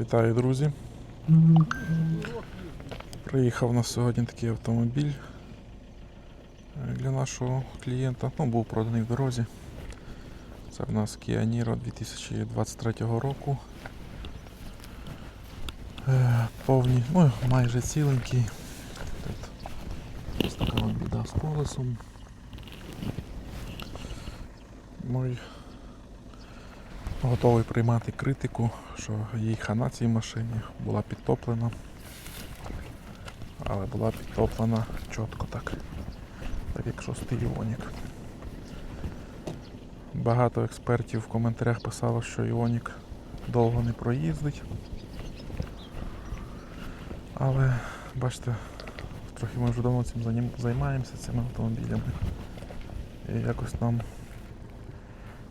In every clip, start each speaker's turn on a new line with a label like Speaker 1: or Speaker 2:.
Speaker 1: Вітаю, друзі. Приїхав у нас сьогодні такий автомобіль е, для нашого клієнта. Ну, був проданий в дорозі. Це в нас Kia Niro 2023 року. Е, Повні, ну, майже ціленький. Тут ось така біда з колесом. І готовий приймати критику, що їй хана цій машині була підтоплена. Але була підтоплена чітко так. Так як шостий Іонік. Багато експертів в коментарях писало, що Іонік довго не проїздить. Але бачите, трохи ми вже давно цим займаємося цими автомобілями. І якось нам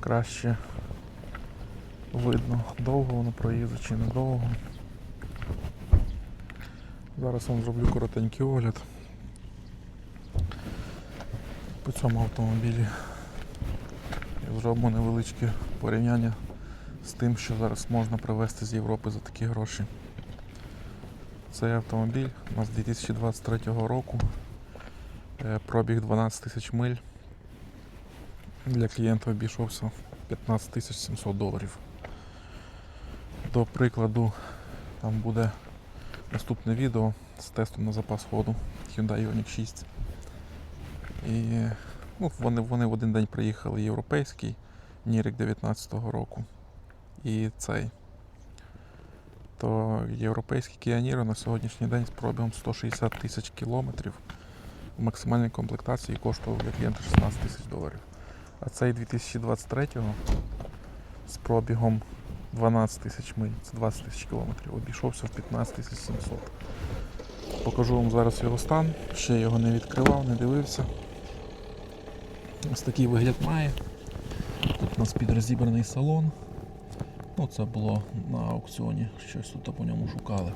Speaker 1: краще видно, довго воно проїздить чи недовго. Зараз вам зроблю коротенький огляд по цьому автомобілі. І зробимо невеличке порівняння з тим, що зараз можна привезти з Європи за такі гроші. Цей автомобіль у нас 2023 року. Е, Пробіг 12 тисяч миль. Для клієнта обійшовся 15 тисяч 700 доларів. До прикладу, там буде наступне відео з тестом на запас ходу Hyundai Ioniq 6. І ну, вони, вони в один день приїхали європейський Нірик 19-го року. І цей. То європейський Kia Niro на сьогоднішній день з пробігом 160 тисяч кілометрів в максимальній комплектації коштував для клієнта 16 тисяч доларів. А цей 2023-го з пробігом 12 тисяч миль, це 20 тисяч кілометрів, обійшовся в 15 тисяч 700. Покажу вам зараз його стан, ще його не відкривав, не дивився. Ось такий вигляд має. Тут у нас підрозібраний салон. Ну, це було на аукціоні, щось тут по ньому шукали.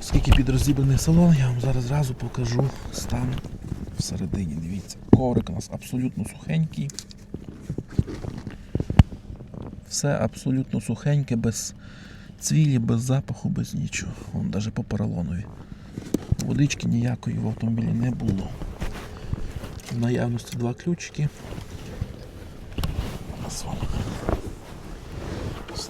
Speaker 1: Скільки підрозібраний салон, я вам зараз зразу покажу стан всередині. Дивіться, коврик у нас абсолютно сухенький. Все абсолютно сухеньке, без цвілі, без запаху, без нічого. Вон навіть по поролонові. Водички ніякої в автомобілі не було. В наявності два ключики. Ось.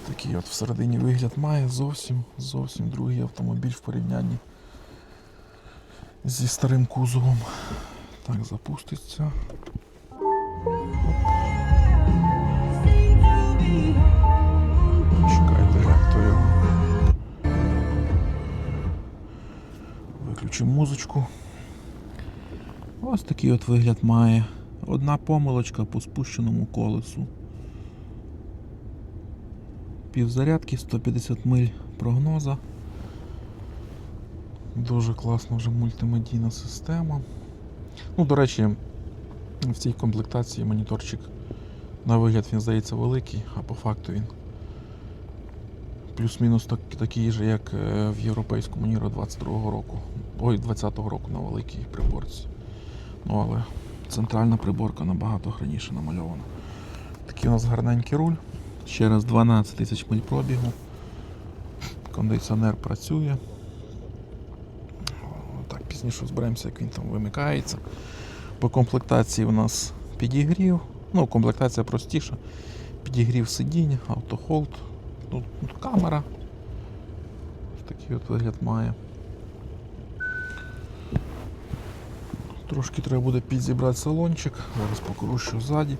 Speaker 1: Такий от всередині вигляд має зовсім, зовсім другий автомобіль в порівнянні зі старим кузовом. Так, запуститься. Виключимо музичку. Ось такий от вигляд має. Одна помилочка по спущеному колесу. Півзарядки 150 миль прогноза. Дуже класна вже мультимедійна система. Ну, до речі, в цій комплектації моніторчик на вигляд він здається великий, а по факту він плюс-мінус так, такий же, як е, в європейському Ніро 22-го року. Ой, 20-го року на великій приборці. Ну, але центральна приборка набагато раніше намальована. Такий у нас гарненький руль. Ще раз 12 тисяч миль пробігу. Кондиціонер працює. Так, пізніше зберемося, як він там вимикається. По комплектації у нас підігрів. Ну, комплектація простіша. Підігрів сидінь, автохолд, тут, тут камера. Такий от вигляд має. Трошки треба буде підзібрати салончик. Зараз покажу, що ззаді.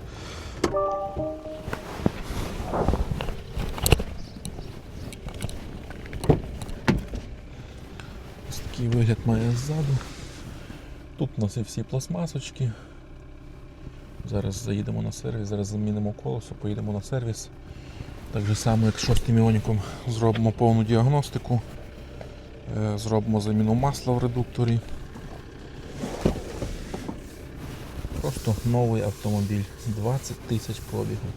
Speaker 1: Ось такий вигляд має ззаду. Тут у нас є всі пластмасочки. Зараз заїдемо на сервіс, зараз замінимо колесо, поїдемо на сервіс. Так же само, як з шостим іоніком, зробимо повну діагностику, е, зробимо заміну масла в редукторі. Просто новий автомобіль, 20 тисяч пробігу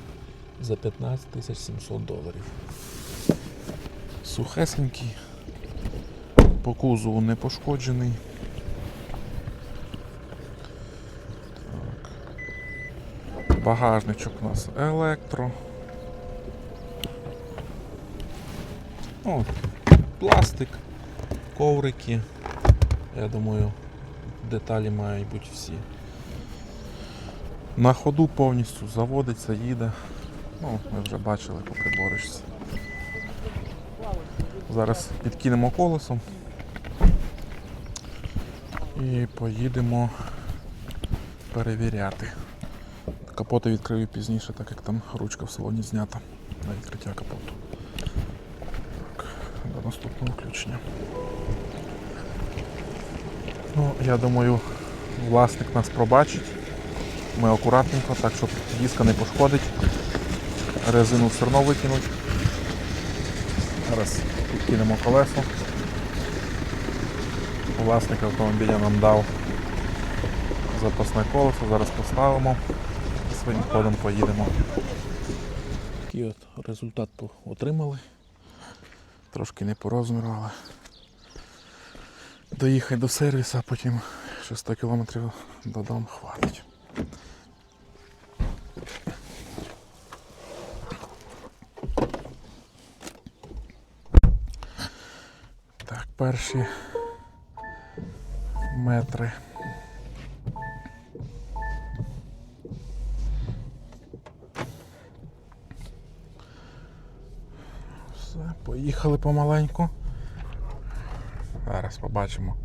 Speaker 1: за 15 тисяч 700 доларів. Сухесенький, по кузову не пошкоджений. Так. Багажничок у нас електро. Ну, пластик, коврики. Я думаю, деталі мають бути всі. На ходу повністю заводиться, їде. Ну, ми вже бачили по приборочці. Зараз підкинемо колесом і поїдемо перевіряти. Капоти відкрию пізніше, так як там ручка в салоні знята на відкриття капоту. Так, до наступного включення. Ну, я думаю, власник нас пробачить. Ми акуратненько, так щоб диска не пошкодить. Резину все одно викинуть. Зараз підкинемо колесо. Власник автомобіля нам дав запасне колесо, зараз поставимо і своїм ходом поїдемо. Такий от результат отримали. Трошки не по розміру, але доїхати до сервісу, а потім ще 100 кілометрів додому хватить. Так, перші метри. Все, поїхали помаленьку. Зараз побачимо,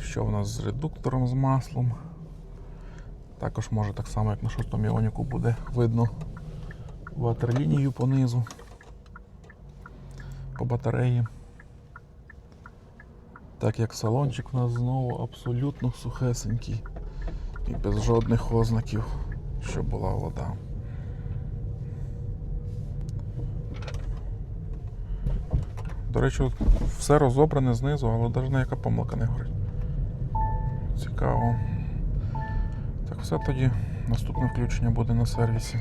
Speaker 1: що в нас з редуктором з маслом. Також може так само, як на шостому іоніку буде видно ватерлінію понизу по батареї. Так як салончик у нас знову абсолютно сухесенький і без жодних ознаків, що була вода. До речі, все розобране знизу, але навіть ніяка помилка не горить. Цікаво. Все тоді. Наступне включення буде на сервісі.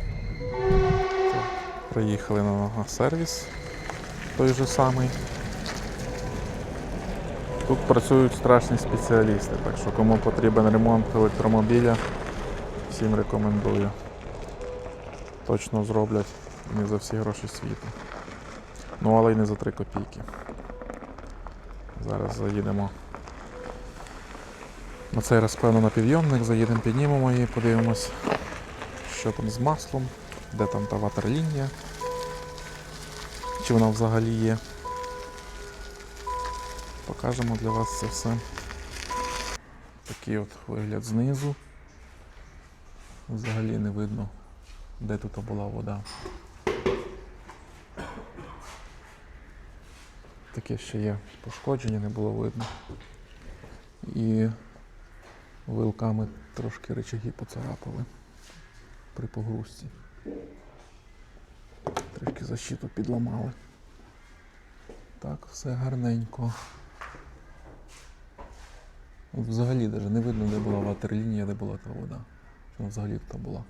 Speaker 1: Приїхали на сервіс той же самий. Тут працюють страшні спеціалісти, так що кому потрібен ремонт електромобіля, всім рекомендую. Точно зроблять не за всі гроші світу. Ну, але й не за 3 копійки. Зараз заїдемо. На цей раз, певно, на підйомник, заїдемо, піднімемо її, подивимось, що там з маслом, де там та ватерлінія, чи вона взагалі є. Покажемо для вас це все. Такий от вигляд знизу. Взагалі не видно, де тут була вода. Таке ще є пошкодження, не було видно. І вилками трошки речаги поцарапали при погрузці. Трішки защиту підламали. Так, все гарненько. От взагалі навіть не видно, де була ватерлінія, де була та вода. Що взагалі тут була.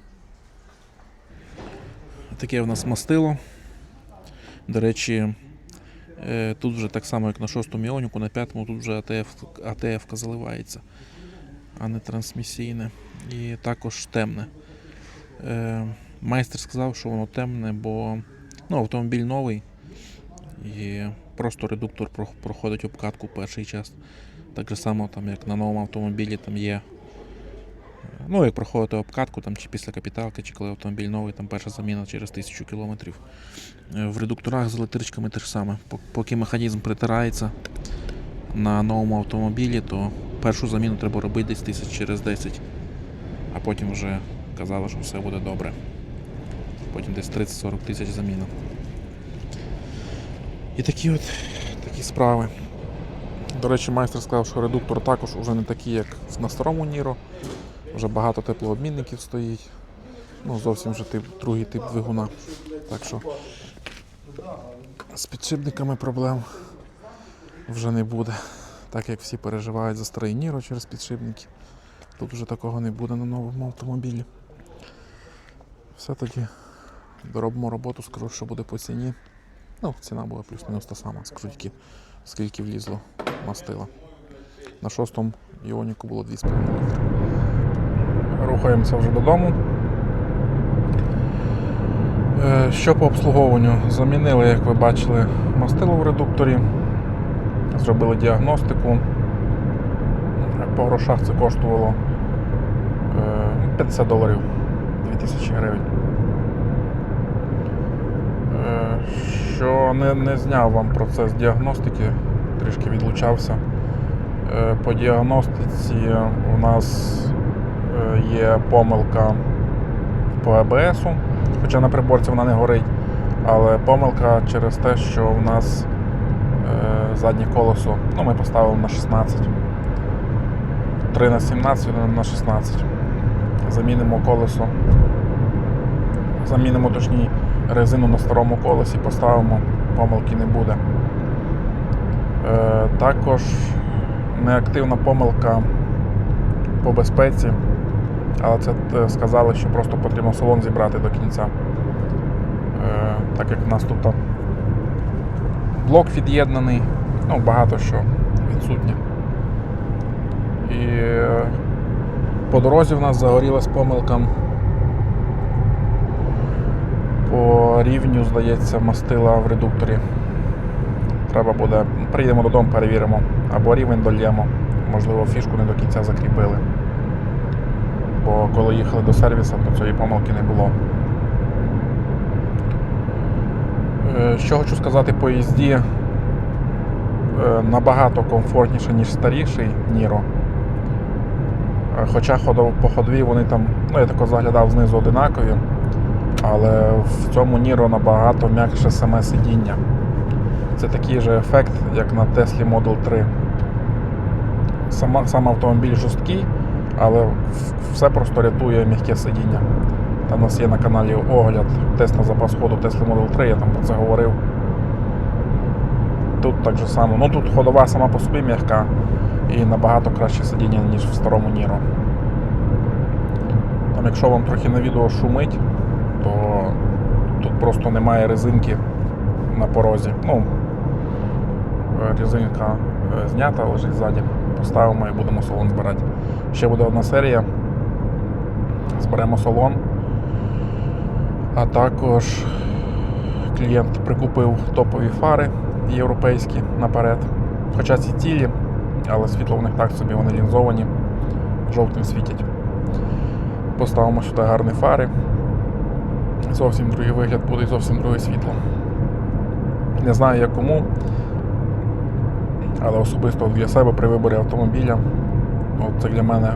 Speaker 1: Таке в нас мастило. До речі, е, тут вже так само, як на шостому іоніку, на п'ятому тут вже АТФ, АТФ заливається, а не трансмісійне. І також темне. Е, Майстер сказав, що воно темне, бо ну, автомобіль новий і просто редуктор проходить обкатку перший час. Так же само, там, як на новому автомобілі там є. е, Ну, як проходити обкатку, там, чи після капіталки, чи коли автомобіль новий, там перша заміна через тисячу кілометрів. Е, В редукторах з електричками те ж саме. Поки механізм притирається на новому автомобілі, то першу заміну треба робити десь тисяч через 10, а потім вже казали, що все буде добре. Потім десь 30-40 тисяч заміна. І такі от такі справи. До речі, майстер сказав, що редуктор також уже не такий, як на старому Ніро. Вже багато теплообмінників стоїть. Ну, зовсім вже тип, другий тип двигуна. Так що з підшипниками проблем вже не буде. Так як всі переживають за старий Ніро через підшипники. Тут вже такого не буде на новому автомобілі. Все тоді доробимо роботу, скажу, що буде по ціні. Ну, ціна була плюс-мінус та сама, скажу тільки скільки влізло мастила. На шостому іоніку було 2,5 літри. Рухаємося вже додому. Е, Що по обслуговуванню? Замінили, як ви бачили, мастило в редукторі, зробили діагностику. По грошах це коштувало е, 50 доларів 2000 гривень. Е, Що не, не зняв вам процес діагностики, трішки відлучався. Е, По діагностиці у нас е, є помилка по АБСу, хоча на приборці вона не горить, але помилка через те, що у нас е, заднє колесо, ну ми поставили на 16. 3 на 17, 1 на 16. Замінимо колесо. Замінимо точні резину на старому колесі, поставимо, помилки не буде. Е, також неактивна помилка по безпеці, але це е, сказали, що просто потрібно салон зібрати до кінця. Е, так як в нас тут блок від'єднаний, ну багато що відсутнє. І е, по дорозі в нас загорілась помилка. По рівню, здається, мастила в редукторі. Треба буде. Приїдемо додому, перевіримо. Або рівень дольємо. Можливо, фішку не до кінця закріпили. Бо коли їхали до сервісу, то цієї помилки не було. Е, Що хочу сказати по їзді, е, набагато комфортніше, ніж старіший Ніро. Е, Хоча по ходові вони там, ну я тако заглядав знизу одинакові, але в цьому Ніро набагато м'якше саме сидіння. Це такий же ефект, як на Tesla Model 3. Сама, сам автомобіль жорсткий, але все просто рятує м'яке сидіння. Там у нас є на каналі огляд тест на запас ходу Tesla Model 3, я там про це говорив. Тут так же само. Ну тут ходова сама по собі м'яка і набагато краще сидіння, ніж в старому Ніро. Там, якщо вам трохи на відео шумить, то тут просто немає резинки на порозі. Ну, резинка е, знята, лежить ззаді. Поставимо і будемо салон збирати. Ще буде одна серія. Зберемо салон. А також клієнт прикупив топові фари європейські наперед. Хоча ці цілі, але світло в них так собі вони лінзовані, жовтим світять. Поставимо сюди гарні фари. Зовсім другий вигляд буде і зовсім друге світло. Не знаю як кому, але особисто для себе при виборі автомобіля, от це для мене,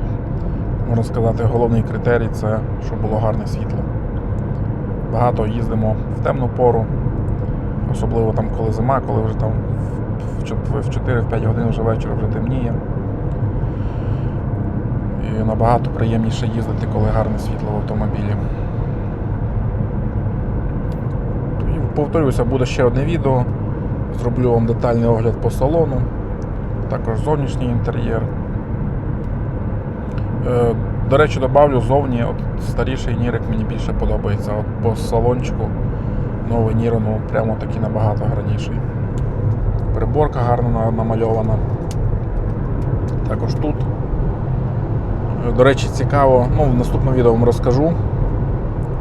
Speaker 1: можна сказати, головний критерій це, щоб було гарне світло. Багато їздимо в темну пору, особливо там, коли зима, коли вже там в 4-5 годин вже вечора вже темніє. І набагато приємніше їздити, коли гарне світло в автомобілі. І Повторюся, буде ще одне відео. Зроблю вам детальний огляд по салону, також зовнішній інтер'єр. До речі, добавлю зовні от старіший Нірик мені більше подобається. От по салончику новий Ніро ну, прямо такий набагато гарніший. Приборка гарно намальована. Також тут. До речі, цікаво, ну в наступному відео вам розкажу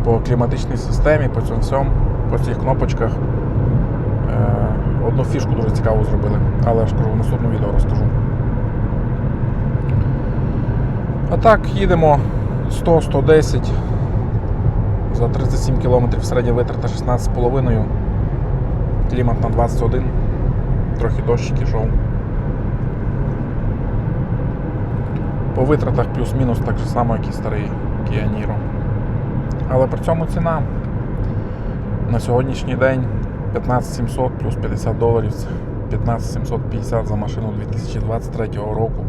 Speaker 1: по кліматичній системі, по цьому всьому, по цих кнопочках. Е, Одну фішку дуже цікаву зробили, але я ж кажу, в наступному відео розкажу. А так, їдемо 100-110 за 37 км середня витрата 16,5. Клімат на 21. Трохи дощик ішов. По витратах плюс-мінус так же само, як і старий Kia Niro. Але при цьому ціна на сьогоднішній день 15700 плюс 50 доларів. 15750 за машину 2023 року.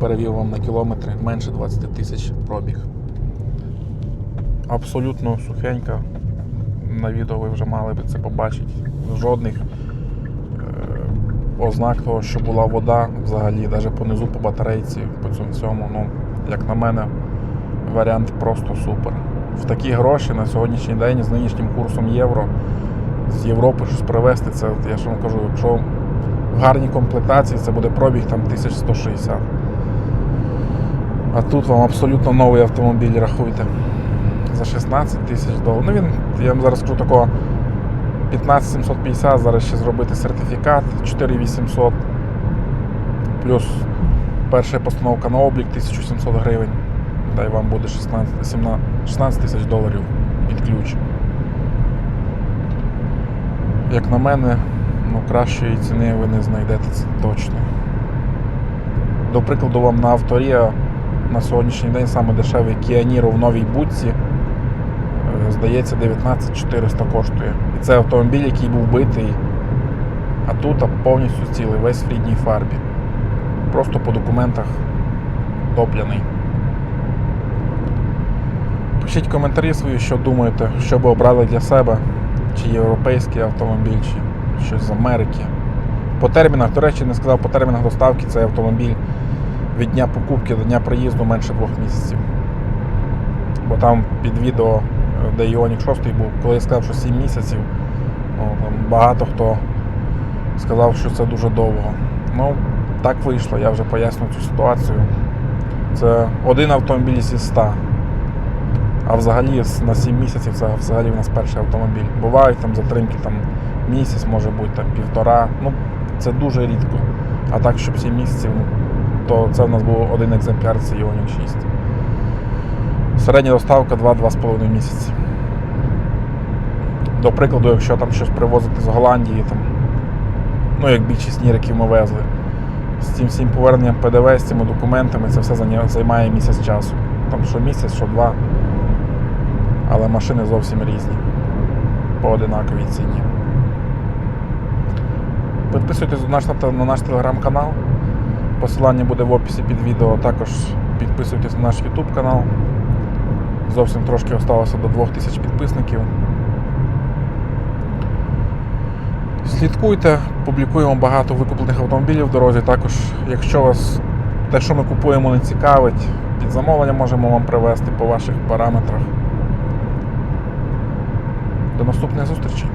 Speaker 1: Перевів вам на кілометри менше 20 тисяч пробіг. Абсолютно сухенька. На відео ви вже мали би це побачити. Жодних е, ознак того, що була вода взагалі, навіть понизу по батарейці, по цьому всьому. Ну, як на мене, варіант просто супер. В такі гроші на сьогоднішній день з нинішнім курсом євро з Європи щось привезти, це я ж вам кажу, якщо в гарній комплектації це буде пробіг там 1160. А тут вам абсолютно новий автомобіль, рахуйте. за 16 тисяч доларів. Ну він, я вам зараз скажу такого 15750, зараз ще зробити сертифікат 4800 плюс перша постановка на облік 1700 гривень. Дай вам буде 16, 17, 16 тисяч доларів під ключ. Як на мене, ну кращої ціни ви не знайдете це точно. До прикладу, вам на авторія на сьогоднішній день саме дешевий Kia в новій будці. е, Здається, 19400 коштує. І це автомобіль, який був битий, а тут а повністю цілий, весь в рідній фарбі. Просто по документах топляний. Пишіть коментарі свої, що думаєте, що би обрали для себе, чи європейський автомобіль, чи щось з Америки. По термінах, до речі, не сказав по термінах доставки цей автомобіль від дня покупки до дня приїзду менше двох місяців. Бо там під відео, е, де Іонік 6 був, коли я сказав, що 7 місяців, ну, там багато хто сказав, що це дуже довго. Ну, так вийшло, я вже поясню цю ситуацію. Це один автомобіль зі 100. А взагалі на 7 місяців це взагалі в нас перший автомобіль. Бувають там затримки там, місяць, може бути там, півтора. Ну, це дуже рідко. А так, щоб 7 місяців, ну, то це в нас був один екземпляр, це Ioniq 6. Середня доставка 2-2,5 місяці. До прикладу, якщо там щось привозити з Голландії, там, ну як більшість ніриків ми везли, з цим всім поверненням ПДВ, з цими документами, це все займає місяць часу. Там що місяць, що два. Але машини зовсім різні. По одинаковій ціні. Підписуйтесь на наш телеграм-канал. Посилання буде в описі під відео. Також підписуйтесь на наш YouTube канал. Зовсім трошки осталося до 2000 підписників. Слідкуйте, публікуємо багато викуплених автомобілів в дорозі. Також, якщо вас те, що ми купуємо, не цікавить, під замовлення можемо вам привезти по ваших параметрах. До наступних зустрічей!